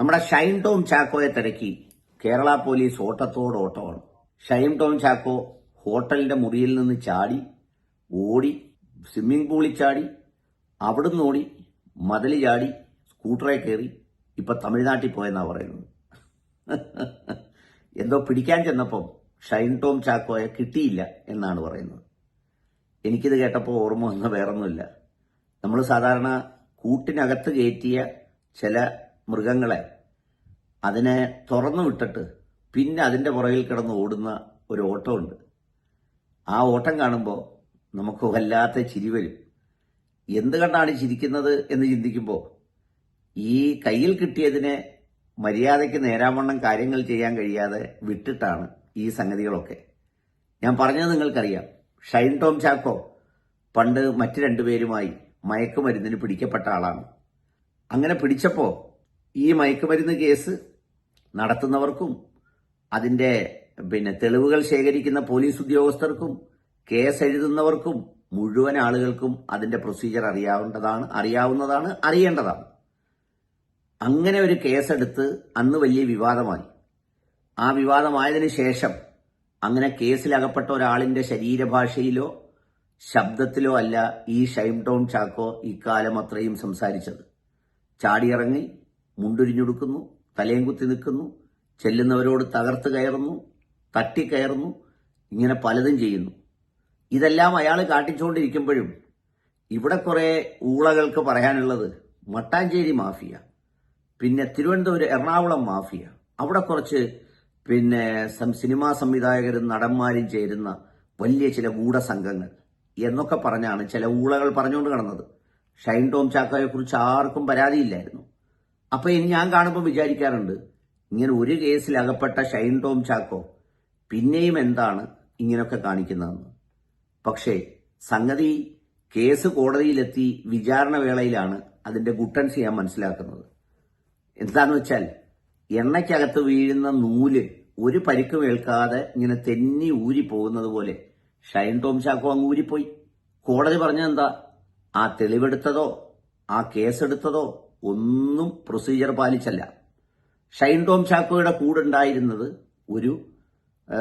നമ്മുടെ ഷൈൻ ടോം ചാക്കോയെ തിരക്കി കേരള പോലീസ് ഓട്ടത്തോട് ഓട്ടമാണ്. ഷൈൻ ടോം ചാക്കോ ഹോട്ടലിന്റെ മുറിയിൽ നിന്ന് ചാടി ഓടി സ്വിമ്മിംഗ് പൂളിൽ ചാടി അവിടുന്ന് ഓടി മതിൽ ചാടി സ്കൂട്ടറെ കയറി ഇപ്പൊ തമിഴ്നാട്ടിൽ പോയെന്നാ പറയുന്നത്. എന്തോ പിടിക്കാൻ ചെന്നപ്പം ഷൈൻ ടോം ചാക്കോയെ കിട്ടിയില്ല എന്നാണ് പറയുന്നത്. എനിക്കിത് കേട്ടപ്പോൾ ഓർമ്മ വന്ന വേറൊന്നുമില്ല. നമ്മൾ സാധാരണ കൂട്ടിനകത്ത് കയറ്റിയ ചില മൃഗങ്ങളെ അതിനെ തുറന്നു വിട്ടിട്ട് പിന്നെ അതിന്റെ പുറകിൽ കിടന്ന് ഓടുന്ന ഒരു ഓട്ടമുണ്ട് ആ ഓട്ടം കാണുമ്പോൾ നമുക്ക് വല്ലാത്ത ചിരി വരും. എന്ത് കണ്ടാണ് ചിരിക്കുന്നത് എന്ന് ചിന്തിക്കുമ്പോൾ ഈ കയ്യിൽ കിട്ടിയതിനെ മര്യാദയ്ക്ക് നേരാവണ്ണം കാര്യങ്ങൾ ചെയ്യാൻ കഴിയാതെ വിട്ടിട്ടാണ് ഈ സംഗതികളൊക്കെ. ഞാൻ പറഞ്ഞത് നിങ്ങൾക്കറിയാം. ഷൈൻ ടോം ചാക്കോ പണ്ട് മറ്റു രണ്ടുപേരുമായി മയക്കുമരുന്നിന് പിടിക്കപ്പെട്ട ആളാണ്. അങ്ങനെ പിടിച്ചപ്പോ ഈ മയക്കുമരുന്ന് കേസ് നടത്തുന്നവർക്കും അതിന്റെ പിന്നെ തെളിവുകൾ ശേഖരിക്കുന്ന പോലീസ് ഉദ്യോഗസ്ഥർക്കും കേസ് എഴുതുന്നവർക്കും മുഴുവൻ ആളുകൾക്കും അതിന്റെ പ്രൊസീജിയർ അറിയാവേണ്ടതാണ് അറിയാവുന്നതാണ് അറിയേണ്ടതാണ്. അങ്ങനെ ഒരു കേസെടുത്ത് അന്ന് വലിയ വിവാദമായി. ആ വിവാദമായതിനു ശേഷം അങ്ങനെ കേസിലകപ്പെട്ട ഒരാളിന്റെ ശരീരഭാഷയിലോ ശബ്ദത്തിലോ അല്ല ഈ ഷൈം ടൗൺ ചാക്കോ ഇക്കാലം അത്രയും സംസാരിച്ചത്. ചാടിയിറങ്ങി മുണ്ടുരിഞ്ഞുടുക്കുന്നു തലയും കുത്തി നിൽക്കുന്നു ചെല്ലുന്നവരോട് തകർത്ത് കയറുന്നു തട്ടിക്കയറുന്നു ഇങ്ങനെ പലതും ചെയ്യുന്നു. ഇതെല്ലാം അയാൾ കാട്ടിച്ചുകൊണ്ടിരിക്കുമ്പോഴും ഇവിടെ കുറേ ഊളകൾക്ക് പറയാനുള്ളത് മട്ടാഞ്ചേരി മാഫിയ പിന്നെ തിരുവനന്തപുരം എറണാകുളം മാഫിയ അവിടെ കുറച്ച് പിന്നെ സിനിമാ സംവിധായകരും നടന്മാരും ചേരുന്ന വലിയ ചില ഗൂഢസംഘങ്ങൾ എന്നൊക്കെ പറഞ്ഞാണ് ചില ഊളകൾ പറഞ്ഞുകൊണ്ട് കിടന്നത് ഷൈൻ ടോം ചാക്കോയെക്കുറിച്ച് ആർക്കും പരാതിയില്ലായിരുന്നു. അപ്പൊ ഇനി ഞാൻ കാണുമ്പോൾ വിചാരിക്കാറുണ്ട് ഇങ്ങനെ ഒരു കേസിൽ അകപ്പെട്ട ഷൈൻ ടോം ചാക്കോ പിന്നെയും എന്താണ് ഇങ്ങനെയൊക്കെ കാണിക്കുന്നതെന്ന്. പക്ഷേ സംഗതി കേസ് കോടതിയിലെത്തി വിചാരണ വേളയിലാണ് അതിന്റെ ഗുട്ടൻസ് ഞാൻ മനസ്സിലാക്കുന്നത്. എന്താന്ന് വെച്ചാൽ എണ്ണയ്ക്കകത്ത് വീഴുന്ന നൂൽ ഒരു പരിക്കും ഏൽക്കാതെ ഇങ്ങനെ തെന്നി ഊരി പോകുന്നത് പോലെ ഷൈൻ ടോം ചാക്കോ അങ്ങ് ഊരിപ്പോയി. കോടതി പറഞ്ഞത് എന്താ ആ തെളിവെടുത്തതോ ആ കേസെടുത്തതോ ഒന്നും പ്രൊസീജിയർ പാലിച്ചല്ല. ഷൈൻ ടോം ചാക്കോയുടെ കൂടെ ഉണ്ടായിരുന്നത് ഒരു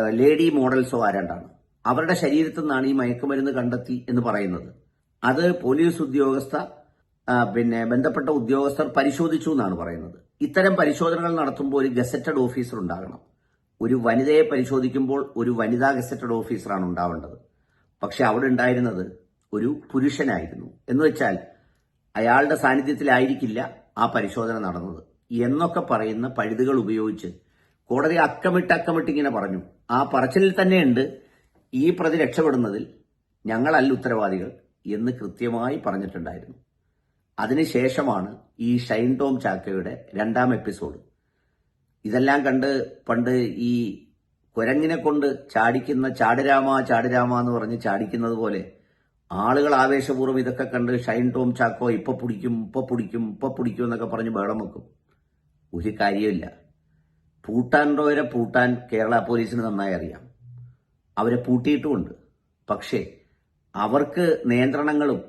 ലേഡി മോഡൽസോ ആരാണ്ടാണ്. അവരുടെ ശരീരത്തിൽ നിന്നാണ് ഈ മയക്കുമരുന്ന് കണ്ടെത്തി എന്ന് പറയുന്നത്. അത് പോലീസ് ഉദ്യോഗസ്ഥ പിന്നെ ബന്ധപ്പെട്ട ഉദ്യോഗസ്ഥർ പരിശോധിച്ചു എന്നാണ് പറയുന്നത്. ഇത്തരം പരിശോധനകൾ നടത്തുമ്പോൾ ഒരു ഗസറ്റഡ് ഓഫീസർ ഉണ്ടാകണം. ഒരു വനിതയെ പരിശോധിക്കുമ്പോൾ ഒരു വനിതാ ഗസറ്റഡ് ഓഫീസറാണ് ഉണ്ടാവേണ്ടത്. പക്ഷെ അവിടെ ഉണ്ടായിരുന്നത് ഒരു പുരുഷനായിരുന്നു. എന്ന് വെച്ചാൽ അയാളുടെ സാന്നിധ്യത്തിലായിരിക്കില്ല ആ പരിശോധന നടന്നത്. എന്നൊക്കെ പറയുന്ന പഴുതുകൾ ഉപയോഗിച്ച് കോടതി അക്കമിട്ട് അക്കമിട്ട് ഇങ്ങനെ പറഞ്ഞു. ആ പറച്ചിലിൽ തന്നെയുണ്ട് ഈ പ്രതി രക്ഷപ്പെടുന്നതിൽ ഞങ്ങളല്ല ഉത്തരവാദികൾ എന്ന് കൃത്യമായി പറഞ്ഞിട്ടുണ്ടായിരുന്നു. അതിനുശേഷമാണ് ഈ ഷൈൻ ടോം ചാക്കയുടെ രണ്ടാം എപ്പിസോഡ്. ഇതെല്ലാം കണ്ട് പണ്ട് ഈ കുരങ്ങിനെ കൊണ്ട് ചാടിക്കുന്ന ചാടുരാമ ചാടുരാമ എന്ന് പറഞ്ഞ് ചാടിക്കുന്നത് പോലെ ആളുകൾ ആവേശപൂർവം ഇതൊക്കെ കണ്ട് ഷൈൻ ടോം ചാക്കോ ഇപ്പൊ പിടിക്കും ഇപ്പൊ പിടിക്കും ഇപ്പൊ പിടിക്കും എന്നൊക്കെ പറഞ്ഞ് ബഹളം വെക്കും. ഒരു കാര്യമില്ല പൂട്ടാൻ റോയരെ പൂട്ടാൻ കേരള പോലീസിന് നന്നായി അറിയാം. അവരെ പൂട്ടിയിട്ടുമുണ്ട്. പക്ഷേ അവർക്ക് നിയന്ത്രണങ്ങളും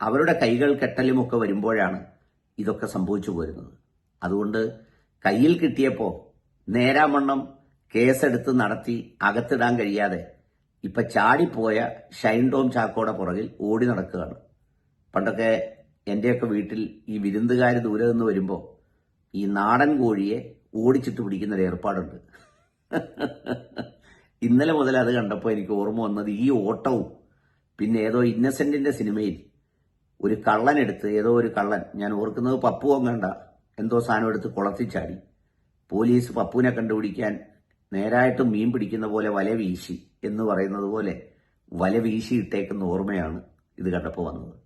അവരുടെ കൈകൾ കെട്ടലുമൊക്കെ വരുമ്പോഴാണ് ഇതൊക്കെ സംഭവിച്ചു പോരുന്നത്. അതുകൊണ്ട് കയ്യിൽ കിട്ടിയപ്പോൾ നേരാമണ്ണം കേസെടുത്ത് നടത്തി അകത്തിടാൻ കഴിയാതെ ഇപ്പൊ ചാടിപ്പോയ ഷൈൻ ടോം ചാക്കോടെ പുറകിൽ ഓടി നടക്കുകയാണ്. പണ്ടൊക്കെ എന്റെയൊക്കെ വീട്ടിൽ ഈ വിരുന്നുകാർ ദൂരെ നിന്ന് വരുമ്പോൾ ഈ നാടൻ കോഴിയെ ഓടിച്ചിട്ട് പിടിക്കുന്നൊരു ഏർപ്പാടുണ്ട്. ഇന്നലെ മുതൽ അത് കണ്ടപ്പോൾ എനിക്ക് ഓർമ്മ വന്നത് ഈ ഓട്ടവും പിന്നെ ഏതോ ഇന്നസെന്റിന്റെ സിനിമയിൽ ഒരു കള്ളൻ എടുത്ത് ഏതോ ഒരു കള്ളൻ ഞാൻ ഓർക്കുന്നത് പപ്പു അങ്ങണ്ട എന്തോ സാധനം എടുത്ത് കുളത്തിച്ചാടി പോലീസ് പപ്പുവിനെ കണ്ടുപിടിക്കാൻ നേരായിട്ട് മീൻ പിടിക്കുന്ന പോലെ വല വീശി. എന്ന് പറയുന്നത് പോലെ വല വീശിയിട്ടേക്കുന്ന ഓർമ്മയാണ് ഇത് കണ്ടപ്പോൾ വന്നത്.